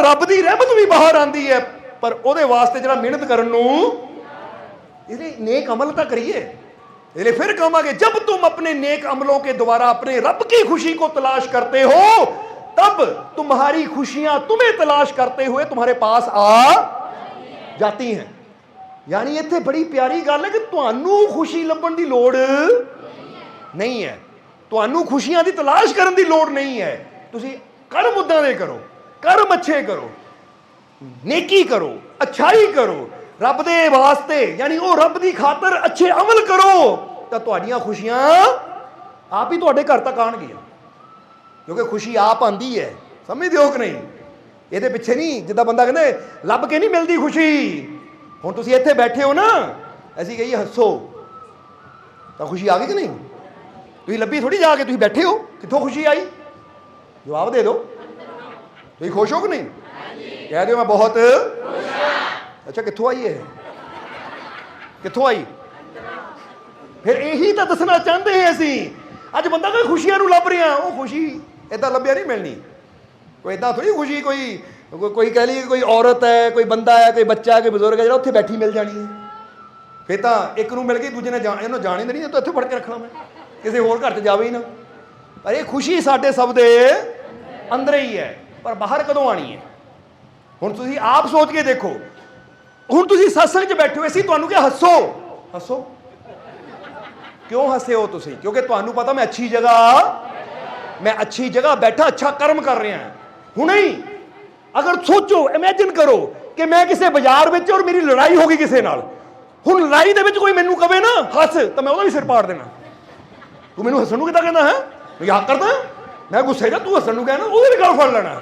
ਰੱਬ ਦੀ ਰਹਿਮਤ ਵੀ ਬਾਹਰ ਆਂਦੀ ਹੈ ਪਰ ਉਹਦੇ ਵਾਸਤੇ ਜਿਹੜਾ ਮਿਹਨਤ ਕਰਨ ਨੂੰ इसलिए नेक अमल तो करिए इसलिए फिर कहांगे जब तुम अपने नेक अमलों के द्वारा अपने रब की खुशी को तलाश करते हो तब तुम्हारी खुशियां तुम्हें तलाश करते हुए तुम्हारे पास आ जाती हैं ਯਾਨੀ ਇੱਥੇ ਬੜੀ ਪਿਆਰੀ ਗੱਲ ਹੈ ਕਿ ਤੁਹਾਨੂੰ ਖੁਸ਼ੀ ਲੱਭਣ ਦੀ ਲੋੜ ਨਹੀਂ ਹੈ ਤੁਹਾਨੂੰ ਖੁਸ਼ੀਆਂ ਦੀ ਤਲਾਸ਼ ਕਰਨ ਦੀ ਲੋੜ ਨਹੀਂ ਹੈ ਤੁਸੀਂ ਕਰਮ ਉਦਾਂ ਦੇ ਕਰੋ ਕਰਮ ਅੱਛੇ ਕਰੋ, ਨੇਕੀ ਕਰੋ, ਅਛਾਈ ਕਰੋ, ਰੱਬ ਦੇ ਵਾਸਤੇ, ਯਾਨੀ ਉਹ ਰੱਬ ਦੀ ਖਾਤਰ ਅੱਛੇ ਅਮਲ ਕਰੋ, ਤਾਂ ਤੁਹਾਡੀਆਂ ਖੁਸ਼ੀਆਂ ਆਪ ਹੀ ਤੁਹਾਡੇ ਘਰ ਤੱਕ ਆਣਗੀਆਂ ਕਿਉਂਕਿ ਖੁਸ਼ੀ ਆਪ ਆਂਦੀ ਹੈ, ਸਮਝਦੇ ਹੋ ਕਿ ਨਹੀਂ? ਇਹਦੇ ਪਿੱਛੇ ਨਹੀਂ, ਜਿੱਦਾਂ ਬੰਦਾ ਕਹਿੰਦੇ, ਲੱਭ ਕੇ ਨਹੀਂ ਮਿਲਦੀ ਖੁਸ਼ੀ। ਹੁਣ ਤੁਸੀਂ ਇੱਥੇ ਬੈਠੇ ਹੋ ਨਾ, ਅਸੀਂ ਕਹੀਏ, ਹੱਸੋ। ਤਾਂ ਖੁਸ਼ੀ ਆ ਗਈ ਕਿ ਨਹੀਂ? ਤੁਸੀਂ ਲੱਭੀ ਥੋੜੀ ਜਾ ਕੇ, ਤੁਸੀਂ ਬੈਠੇ ਹੋ, ਕਿੱਥੋਂ ਖੁਸ਼ੀ ਆਈ? ਜਵਾਬ ਦੇ ਦਿਓ। ਤੁਸੀਂ ਖੁਸ਼ ਹੋ ਕਿ ਨਹੀਂ? ਕਹਿ ਦਿਓ ਮੈਂ ਬਹੁਤ ਅੱਛਾ, ਕਿੱਥੋਂ ਆਈ ਇਹ? ਕਿੱਥੋਂ ਆਈ? ਫਿਰ ਇਹੀ ਤਾਂ ਦੱਸਣਾ ਚਾਹੁੰਦੇ ਹਾਂ ਅਸੀਂ। ਅੱਜ ਬੰਦਾ ਕੋਈ ਖੁਸ਼ੀਆਂ ਨੂੰ ਲੱਭ ਰਿਹਾ। ਉਹ ਖੁਸ਼ੀ ਇਦਾਂ ਲੱਭਿਆ ਨਹੀਂ ਮਿਲਣੀ। ਕੋਈ ਇਦਾਂ ਥੋੜੀ ਖੁਸ਼ੀ, ਕੋਈ, ਕੋਈ- ਕਹਿ ਲਈ ਕੋਈ ਔਰਤ ਹੈ, ਕੋਈ ਬੰਦਾ ਹੈ, ਕੋਈ ਬੱਚਾ ਹੈ, ਕੋਈ ਬਜ਼ੁਰਗ ਹੈ, ਜਿਹੜਾ ਉੱਥੇ ਬੈਠੀ ਮਿਲ ਜਾਣੀ ਹੈ। ਫਿਰ ਤਾਂ ਇੱਕ ਨੂੰ ਮਿਲ ਗਈ, ਦੂਜੇ ਨੇ ਜਾਣ, ਇਹਨੂੰ ਜਾਣ ਹੀ ਨਹੀਂ ਤਾਂ ਇੱਥੇ ਫੜ ਕੇ ਰੱਖਣਾ ਮੈਂ। ਕਿਸੇ ਹੋਰ ਘਰ 'ਚ ਜਾਵੇ ਹੀ ਨਾ। ਪਰ ਇਹ ਖੁਸ਼ੀ ਸਾਡੇ ਸਭ ਦੇ ਅੰਦਰ ਹੀ ਹੈ। ਪਰ ਬਾਹਰ ਕਦੋਂ ਆਣੀ ਹੈ? ਹੁਣ ਤੁਸੀਂ ਆਪ ਸੋਚ ਕੇ ਦੇਖੋ। ਹੁਣ ਤੁਸੀਂ ਸਤਸੰਗ 'ਚ ਬੈਠੇ ਹੋ ਅਸੀਂ ਤੁਹਾਨੂੰ ਕਿਹਾ ਹੱਸੋ। ਹੱਸੋ? ਕਿਉਂ ਹੱਸੇ ਹੋ ਤੁਸੀਂ? ਕਿਉਂਕਿ ਤੁਹਾਨੂੰ ਪਤਾ ਮੈਂ ਅੱਛੀ ਜਗ੍ਹਾ, ਮੈਂ ਅੱਛੀ ਜਗ੍ਹਾ ਬੈਠਾ, ਅੱਛਾ ਕਰਮ ਕਰ ਰਿਹਾ ਹੁਣੇ ਹੀ ਅਗਰ ਸੋਚੋ ਇਮੇਜਿਨ ਕਰੋ ਕਿ ਮੈਂ ਕਿਸੇ ਬਾਜ਼ਾਰ ਵਿੱਚ ਔਰ ਮੇਰੀ ਲੜਾਈ ਹੋ ਗਈ ਕਿਸੇ ਨਾਲ। ਹੁਣ ਲੜਾਈ ਦੇ ਵਿੱਚ ਕੋਈ ਮੈਨੂੰ ਕਵੇ ਨਾ, ਹੱਸ, ਤਾਂ ਮੈਂ ਉਹਦਾ ਵੀ ਸਿਰ ਪਾੜ ਦੇਣਾ। ਤੂੰ ਮੈਨੂੰ ਹੱਸਣ ਨੂੰ ਕਿੱਦਾਂ ਕਹਿੰਦਾ ਹੈ? ਮਜ਼ਾਕ ਕਰਦਾ। ਮੈਂ ਗੁੱਸੇ ਦਾ ਤੂੰ ਹੱਸਣ ਨੂੰ ਕਹਿਣਾ ਉਹਦੇ ਵੀ ਗੱਲ ਫੜ ਲੈਣਾ।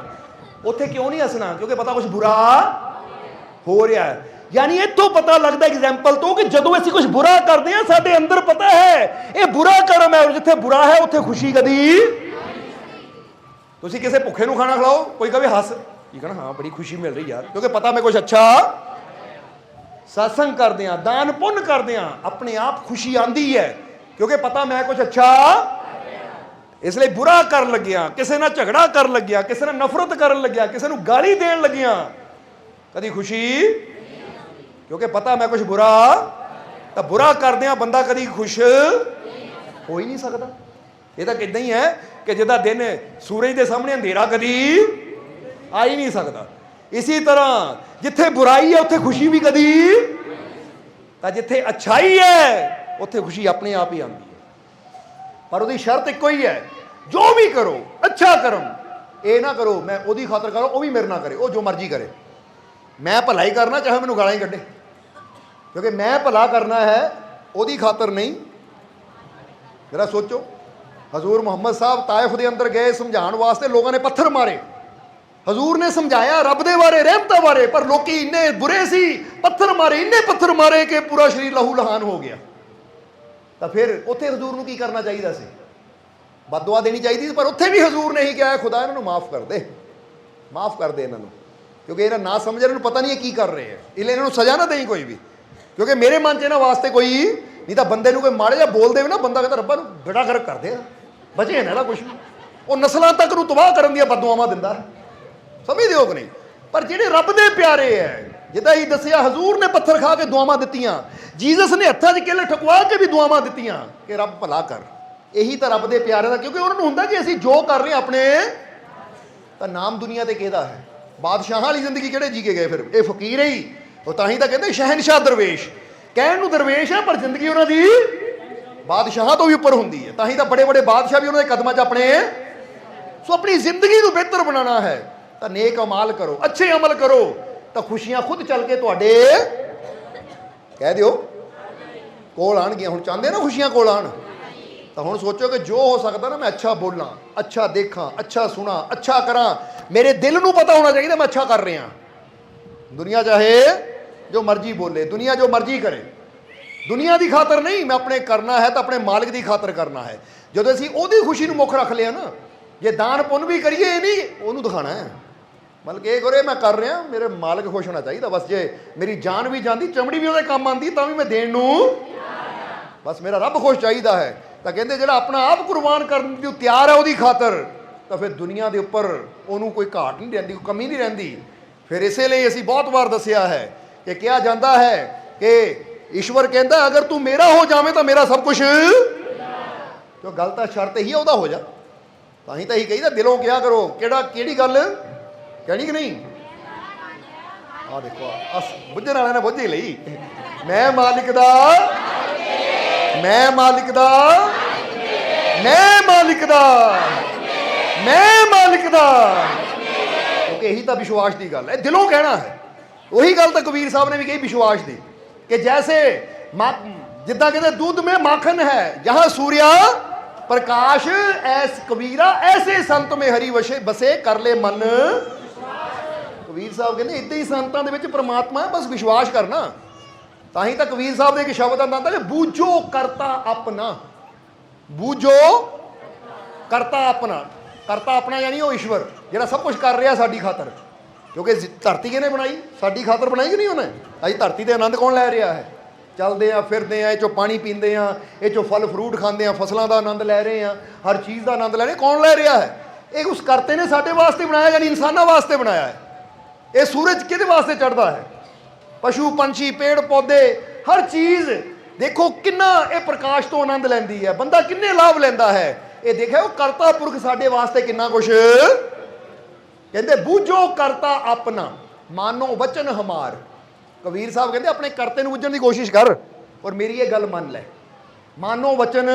ਉੱਥੇ ਕਿਉਂ ਨਹੀਂ ਹੱਸਣਾ? ਕਿਉਂਕਿ ਪਤਾ ਕੁਝ ਬੁਰਾ ਹੋ ਰਿਹਾ ਹੈ। ਯਾਨੀ ਇੱਥੋਂ ਪਤਾ ਲੱਗਦਾ ਐਗਜ਼ਾਮਪਲ ਤੋਂ ਕਿ ਜਦੋਂ ਅਸੀਂ ਕੁਝ ਬੁਰਾ ਕਰਦੇ ਹਾਂ, ਸਾਡੇ ਅੰਦਰ ਪਤਾ ਹੈ, ਇਹ ਬੁਰਾ ਕਰਮ ਹੈ ਜਿੱਥੇ ਬੁਰਾ ਹੈ, ਉੱਥੇ ਖੁਸ਼ੀ ਕਦੀ ਤੁਸੀਂ ਕਿਸੇ ਭੁੱਖੇ ਨੂੰ ਖਾਣਾ ਖਿਲਾਓ, ਕੋਈ ਕਵੇ ਹੱਸ। ਕੀ ਕਹਣਾ ਹਾਂ, ਬੜੀ ਖੁਸ਼ੀ ਮਿਲ ਰਹੀ ਯਾਰ, ਕਿਉਂਕਿ ਪਤਾ ਮੈਂ ਕੁਝ ਅੱਛਾ ਸਤਸੰਗ ਕਰਦੇ ਆ ਦਾਨ ਪੁੰਨ ਕਰਦੇ ਆ ਆਪਣੇ ਆਪ ਖੁਸ਼ੀ ਆਂਦੀ ਹੈ। ਕਿਉਂਕਿ ਪਤਾ ਮੈਂ ਕੁਝ ਅੱਛਾ ਇਸ ਲਈ ਬੁਰਾ ਕਰਨ ਲੱਗਿਆ, ਕਿਸੇ ਨਾਲ ਝਗੜਾ ਕਰਨ ਲੱਗਿਆ, ਕਿਸੇ ਨਾਲ ਨਫ਼ਰਤ ਕਰਨ ਲੱਗਿਆ, ਕਿਸੇ ਨੂੰ ਗਾਲੀ ਦੇਣ ਲੱਗਿਆ। ਕਦੀ ਖੁਸ਼ੀ? ਕਿਉਂਕਿ ਪਤਾ ਮੈਂ ਕੁਝ ਬੁਰਾ, ਤਾਂ ਬੁਰਾ ਕਰਦਿਆਂ ਬੰਦਾ ਕਦੀ ਖੁਸ਼ ਹੋ ਹੀ ਨਹੀਂ ਸਕਦਾ। ਇਹ ਤਾਂ ਕਿਦਾਂ ਹੀ ਹੈ ਕਿ ਜਿਹਦਾ ਦਿਨ ਸੂਰਜ ਦੇ ਸਾਹਮਣੇ ਅੰਧੇਰਾ ਕਦੀ ਆ ਹੀ ਨਹੀਂ ਸਕਦਾ। ਇਸੇ ਤਰ੍ਹਾਂ ਜਿੱਥੇ ਬੁਰਾਈ ਹੈ, ਉੱਥੇ ਖੁਸ਼ੀ ਵੀ ਕਦੀ ਤਾਂ ਜਿੱਥੇ ਅਛਾਈ ਹੈ, ਉੱਥੇ ਖੁਸ਼ੀ ਆਪਣੇ ਆਪ ਹੀ ਆਉਂਦੀ। ਪਰ ਉਹਦੀ ਸ਼ਰਤ ਇੱਕੋ ਹੀ ਹੈ, ਜੋ ਵੀ ਕਰੋ, ਅੱਛਾ ਕਰਮ। ਇਹ ਨਾ ਕਰੋ, ਮੈਂ ਉਹਦੀ ਖਾਤਰ ਕਰੋ, ਉਹ ਵੀ ਮੇਰੇ ਨਾਲ ਕਰੇ, ਉਹ ਜੋ ਮਰਜ਼ੀ ਕਰੇ। ਮੈਂ ਭਲਾ ਹੀ ਕਰਨਾ, ਚਾਹੇ ਮੈਨੂੰ ਗਾਲਾਂ ਹੀ ਕੱਢੇ। ਕਿਉਂਕਿ ਮੈਂ ਭਲਾ ਕਰਨਾ ਹੈ, ਉਹਦੀ ਖਾਤਰ ਨਹੀਂ। ਜਰਾ ਸੋਚੋ, ਹਜ਼ੂਰ ਮੁਹੰਮਦ ਸਾਹਿਬ ਤਾਇਫ ਦੇ ਅੰਦਰ ਗਏ ਸਮਝਾਉਣ ਵਾਸਤੇ, ਲੋਕਾਂ ਨੇ ਪੱਥਰ ਮਾਰੇ। ਹਜ਼ੂਰ ਨੇ ਸਮਝਾਇਆ, ਰੱਬ ਦੇ ਬਾਰੇ, ਰਹਿਮਤਾਂ ਬਾਰੇ, ਪਰ ਲੋਕੀ ਇੰਨੇ ਬੁਰੇ ਸੀ, ਪੱਥਰ ਮਾਰੇ, ਇੰਨੇ ਪੱਥਰ ਮਾਰੇ ਕਿ ਪੂਰਾ ਸ਼ਰੀਰ ਲਹੂ ਲਹਾਨ ਹੋ ਗਿਆ। ਤਾਂ ਫਿਰ ਉੱਥੇ ਹਜ਼ੂਰ ਨੂੰ ਕੀ ਕਰਨਾ ਚਾਹੀਦਾ ਸੀ? ਬਦਦੁਆ ਦੇਣੀ ਚਾਹੀਦੀ ਸੀ, ਪਰ ਉੱਥੇ ਵੀ ਹਜ਼ੂਰ ਨੇ ਹੀ ਕਿਹਾ ਖੁਦਾ ਇਹਨਾਂ ਨੂੰ ਮਾਫ ਕਰ ਦੇ। ਮਾਫ ਕਰ ਦੇ ਇਹਨਾਂ ਨੂੰ। ਕਿਉਂਕਿ ਇਹਨਾਂ ਨਾ ਸਮਝ ਇਹਨਾਂ ਨੂੰ ਪਤਾ ਨਹੀਂ ਇਹ ਕੀ ਕਰ ਰਹੇ ਹੈ ਇਸ ਲਈ ਇਹਨਾਂ ਨੂੰ ਸਜ਼ਾ ਨਾ ਦੇਈ ਕੋਈ ਵੀ। ਕਿਉਂਕਿ ਮੇਰੇ ਮਨ 'ਚ ਇਹਨਾਂ ਵਾਸਤੇ ਕੋਈ ਨਹੀਂ ਤਾਂ ਬੰਦੇ ਨੂੰ ਕੋਈ ਮਾੜੇ ਜਿਹਾ ਬੋਲ ਦੇਵੇ ਨਾ, ਬੰਦਾ ਕਹਿੰਦਾ ਰੱਬਾ ਨੂੰ ਬੇੜਾ ਗਰਕ ਕਰ ਦੇ ਬਚੇ ਨਾ ਇਹਦਾ ਕੁਝ ਉਹ ਨਸਲਾਂ ਤੱਕ ਨੂੰ ਤਬਾਹ ਕਰਨ ਦੀਆਂ ਬਦਦੁਆਵਾਂ ਦਿੰਦਾ। ਸਮਝਦੇ ਹੋ ਕਿ ਨਹੀਂ? ਪਰ ਜਿਹੜੇ ਰੱਬ ਦੇ ਪਿਆਰੇ ਹੈ ਜਿੱਦਾਂ ਹੀ ਦੱਸਿਆ, ਹਜ਼ੂਰ ਨੇ ਪੱਥਰ ਖਾ ਕੇ ਦੁਆਵਾਂ ਦਿੱਤੀਆਂ। ਜੀਸਸ ਨੇ ਹੱਥਾਂ 'ਚ ਕੇਲੇ ਠਕਵਾ ਕੇ ਵੀ ਦੁਆਵਾਂ ਦਿੱਤੀਆਂ ਕਿ ਰੱਬ ਭਲਾ ਕਰ। ਇਹੀ ਤਾਂ ਰੱਬ ਦੇ ਪਿਆਰੇ ਦਾ, ਕਿਉਂਕਿ ਉਹਨਾਂ ਨੂੰ ਹੁੰਦਾ ਕਿ ਅਸੀਂ ਜੋ ਕਰ ਰਹੇ ਆਪਣੇ, ਤਾਂ ਨਾਮ ਦੁਨੀਆ ਤੇ ਕਿਹਦਾ ਹੈ? ਬਾਦਸ਼ਾਹਾਂ ਵਾਲੀ ਜ਼ਿੰਦਗੀ ਕਿਹੜੇ ਜੀ ਕੇ ਗਏ ਫਿਰ? ਇਹ ਫਕੀਰ ਹੀ ਉਹ ਤਾਂ ਹੀ ਤਾਂ ਕਹਿੰਦੇ ਸ਼ਹਿਨशाह ਦਰਵੇਸ਼। ਕਹਿਣ ਨੂੰ ਦਰਵੇਸ਼ ਹੈ, ਪਰ ਜ਼ਿੰਦਗੀ ਉਹਨਾਂ ਦੀ ਬਾਦਸ਼ਾਹਾਂ ਤੋਂ ਵੀ ਉੱਪਰ ਹੁੰਦੀ ਹੈ। ਤਾਂ ਹੀ ਤਾਂ ਬੜੇ ਬੜੇ ਬਾਦਸ਼ਾਹ ਵੀ ਉਹਨਾਂ ਦੇ ਕਦਮਾਂ 'ਚ ਆਪਣੇ, ਸੋ ਆਪਣੀ ਜ਼ਿੰਦਗੀ ਨੂੰ ਬਿਹਤਰ ਬਣਾਉਣਾ ਹੈ। ਤਾਂ ਨੇਕ ਅਮਾਲ ਕਰੋ, ਅੱਛੇ ਅਮਲ ਕਰੋ। ਤਾਂ ਖੁਸ਼ੀਆਂ ਖੁਦ ਚੱਲ ਕੇ ਤੁਹਾਡੇ ਕਹਿ ਦਿਓ ਕੋਲ ਆਣਗੀਆਂ। ਹੁਣ ਚਾਹੁੰਦੇ ਨਾ ਖੁਸ਼ੀਆਂ ਕੋਲ ਆਣ। ਤਾਂ ਹੁਣ ਸੋਚੋ ਕਿ ਜੋ ਹੋ ਸਕਦਾ ਨਾ ਮੈਂ ਅੱਛਾ ਬੋਲਾਂ, ਅੱਛਾ ਦੇਖਾਂ, ਅੱਛਾ ਸੁਣਾ, ਅੱਛਾ ਕਰਾਂ। ਮੇਰੇ ਦਿਲ ਨੂੰ ਪਤਾ ਹੋਣਾ ਚਾਹੀਦਾ ਮੈਂ ਅੱਛਾ ਕਰ ਰਿਹਾ। ਦੁਨੀਆ ਚਾਹੇ ਜੋ ਮਰਜ਼ੀ ਬੋਲੇ, ਦੁਨੀਆ ਜੋ ਮਰਜ਼ੀ ਕਰੇ। ਦੁਨੀਆ ਦੀ ਖਾਤਰ ਨਹੀਂ, ਮੈਂ ਆਪਣੇ ਕਰਨਾ ਹੈ ਤਾਂ ਆਪਣੇ ਮਾਲਕ ਦੀ ਖਾਤਰ ਕਰਨਾ ਹੈ। ਜਦੋਂ ਅਸੀਂ ਉਹਦੀ ਖੁਸ਼ੀ ਨੂੰ ਮੁੱਖ ਰੱਖ ਲਿਆ ਨਾ, ਜੇ ਦਾਨ ਪੁੰਨ ਵੀ ਕਰੀਏ ਇਹ ਨਹੀਂ, ਉਹਨੂੰ ਦਿਖਾਣਾ ਹੈ। ਮਤਲਬ ਕਿ ਇਹ ਕਰੇ ਮੈਂ ਕਰ ਰਿਹਾ, ਮੇਰੇ ਮਾਲਕ ਖੁਸ਼ ਹੋਣਾ ਚਾਹੀਦਾ, ਬਸ ਜੇ ਮੇਰੀ ਜਾਨ ਵੀ ਜਾਂਦੀ, ਚਮੜੀ ਵੀ ਉਹਦੇ ਕੰਮ ਆਂਦੀ ਤਾਂ ਵੀ ਮੈਂ ਦੇਣ ਨੂੰ ਬਸ ਮੇਰਾ ਰੱਬ ਖੁਸ਼ ਚਾਹੀਦਾ ਹੈ। ਤਾਂ ਕਹਿੰਦੇ ਜਿਹੜਾ ਆਪਣਾ ਆਪ ਕੁਰਬਾਨ ਕਰਨ ਨੂੰ ਤਿਆਰ ਹੈ ਉਹਦੀ ਖਾਤਰ, ਤਾਂ ਫਿਰ ਦੁਨੀਆ ਦੇ ਉੱਪਰ ਉਹਨੂੰ ਕੋਈ ਘਾਟ ਨਹੀਂ ਰਹਿੰਦੀ, ਕੋਈ ਕਮੀ ਨਹੀਂ ਰਹਿੰਦੀ। ਫਿਰ ਇਸੇ ਲਈ ਅਸੀਂ ਬਹੁਤ ਵਾਰ ਦੱਸਿਆ ਹੈ ਕਿ ਕਿਹਾ ਜਾਂਦਾ ਹੈ ਕਿ ਈਸ਼ਵਰ ਕਹਿੰਦਾ, ਅਗਰ ਤੂੰ ਮੇਰਾ ਹੋ ਜਾਵੇਂ ਤਾਂ ਮੇਰਾ ਸਭ ਕੁਝ ਕਿਉਂ ਗੱਲ ਤਾਂ ਸ਼ਰਤ ਹੀ ਹੈ, ਉਹਦਾ ਹੋ ਜਾ। ਤਾਂ ਹੀ ਤਾਂ ਹੀ ਕਹੀਦਾ, ਦਿਲੋਂ ਕਿਹਾ ਕਰੋ। ਕਿਹੜਾ, ਕਿਹੜੀ ਗੱਲ? ਚੜੀ ਕਿ ਨਹੀਂ? ਆ ਦੇਖੋ ਅਸ ਬੁੱਝਣ ਵਾਲਿਆਂ ਨੇ ਬੁੱਝੇ ਲਈ। ਮੈਂ ਮਾਲਿਕ ਦਾ ਮੈਂ ਮਾਲਿਕ ਦਾ ਮੈਂ ਮਾਲਿਕ ਦਾ ਮੈਂ ਮਾਲਿਕ ਦਾ। ਕਿਉਂਕਿ ਇਹੀ ਤਾਂ ਵਿਸ਼ਵਾਸ ਦੀ ਗੱਲ ਹੈ। ਦਿਲੋਂ ਕਹਿਣਾ ਹੈ। ਉਹੀ ਗੱਲ ਤਾਂ ਕਬੀਰ ਸਾਹਿਬ ਨੇ ਵੀ ਕਹੀ ਵਿਸ਼ਵਾਸ ਦੀ ਕਿ ਜੈਸੇ ਜਿੱਦਾਂ ਕਹਿੰਦੇ ਦੁੱਧ ਮੇ ਮੱਖਣ ਹੈ, ਜਹਾਂ ਸੂਰਿਆ ਪ੍ਰਕਾਸ਼ ਐਸ ਕਬੀਰਾ, ਐਸੇ ਸੰਤ ਮੇ ਹਰੀ ਵਸੇ ਬਸੇ ਕਰ ਲੈ ਮਨ। ਕਬੀਰ ਸਾਹਿਬ ਕਹਿੰਦੇ, ਇਦਾਂ ਹੀ ਸੰਤਾਂ ਦੇ ਵਿੱਚ ਪ੍ਰਮਾਤਮਾ ਹੈ, ਬਸ ਵਿਸ਼ਵਾਸ ਕਰਨਾ। ਤਾਂ ਹੀ ਤਾਂ ਕਬੀਰ ਸਾਹਿਬ ਦੇ ਇੱਕ ਸ਼ਬਦ ਆਉਂਦਾ ਹੈ ਬੂਝੋ ਕਰਤਾ ਆਪਣਾ। ਬੂਝੋ ਕਰਤਾ ਆਪਣਾ। ਕਰਤਾ ਆਪਣਾ ਯਾਨੀ ਉਹ ਈਸ਼ਵਰ, ਜਿਹੜਾ ਸਭ ਕੁਝ ਕਰ ਰਿਹਾ ਸਾਡੀ ਖਾਤਰ। ਕਿਉਂਕਿ ਧਰਤੀ ਕਿਹਨੇ ਬਣਾਈ? ਸਾਡੀ ਖਾਤਰ ਬਣਾਈ ਕਿ ਨਹੀਂ ਉਹਨੇ? ਅਸੀਂ ਧਰਤੀ ਦੇ ਆਨੰਦ ਕੌਣ ਲੈ ਰਿਹਾ ਹੈ? ਚੱਲਦੇ ਆ ਫਿਰਦੇ ਆ ਇਹ ਚੋਂ ਪਾਣੀ ਪੀਂਦੇ ਆ ਇਹ ਚੋਂ ਫਲ ਫਰੂਟ ਖਾਂਦੇ ਆ ਫਸਲਾਂ ਦਾ ਆਨੰਦ ਲੈ ਰਹੇ ਆ ਹਰ ਚੀਜ਼ ਦਾ ਆਨੰਦ ਲੈ ਰਹੇ ਕੌਣ ਲੈ ਰਿਹਾ ਹੈ? ਇਹ ਉਸ ਕਰਤੇ ਨੇ ਸਾਡੇ ਵਾਸਤੇ ਬਣਾਇਆ, ਯਾਨੀ ਇਨਸਾਨਾਂ ਵਾਸਤੇ ਬਣਾਇਆ ਹੈ। ਇਹ ਸੂਰਜ ਕਿਹਦੇ ਵਾਸਤੇ ਚੜਦਾ ਹੈ? ਪਸ਼ੂ, ਪੰਛੀ, ਪੇੜ, ਪੌਦੇ, ਹਰ ਚੀਜ਼। ਦੇਖੋ ਕਿੰਨਾ ਇਹ ਪ੍ਰਕਾਸ਼ ਤੋਂ ਆਨੰਦ ਲੈਂਦੀ ਹੈ। ਬੰਦਾ ਕਿੰਨੇ ਲਾਭ ਲੈਂਦਾ ਹੈ। ਇਹ ਦੇਖਿਆ, ਉਹ ਕਰਤਾ ਪੁਰਖ ਸਾਡੇ ਵਾਸਤੇ ਕਿੰਨਾ ਕੁਛ? ਕਹਿੰਦੇ, ਬੂਝੋ ਕਰਤਾ ਆਪਣਾ, ਮਾਨੋ ਵਚਨ ਹਮਾਰ। ਕਬੀਰ ਸਾਹਿਬ ਕਹਿੰਦੇ, ਆਪਣੇ ਕਰਤੇ ਨੂੰ ਬੁੱਝਣ ਦੀ ਕੋਸ਼ਿਸ਼ ਕਰ, ਔਰ ਮੇਰੀ ਇਹ ਗੱਲ ਮੰਨ ਲੈ। ਮਾਨੋ ਵਚਨ?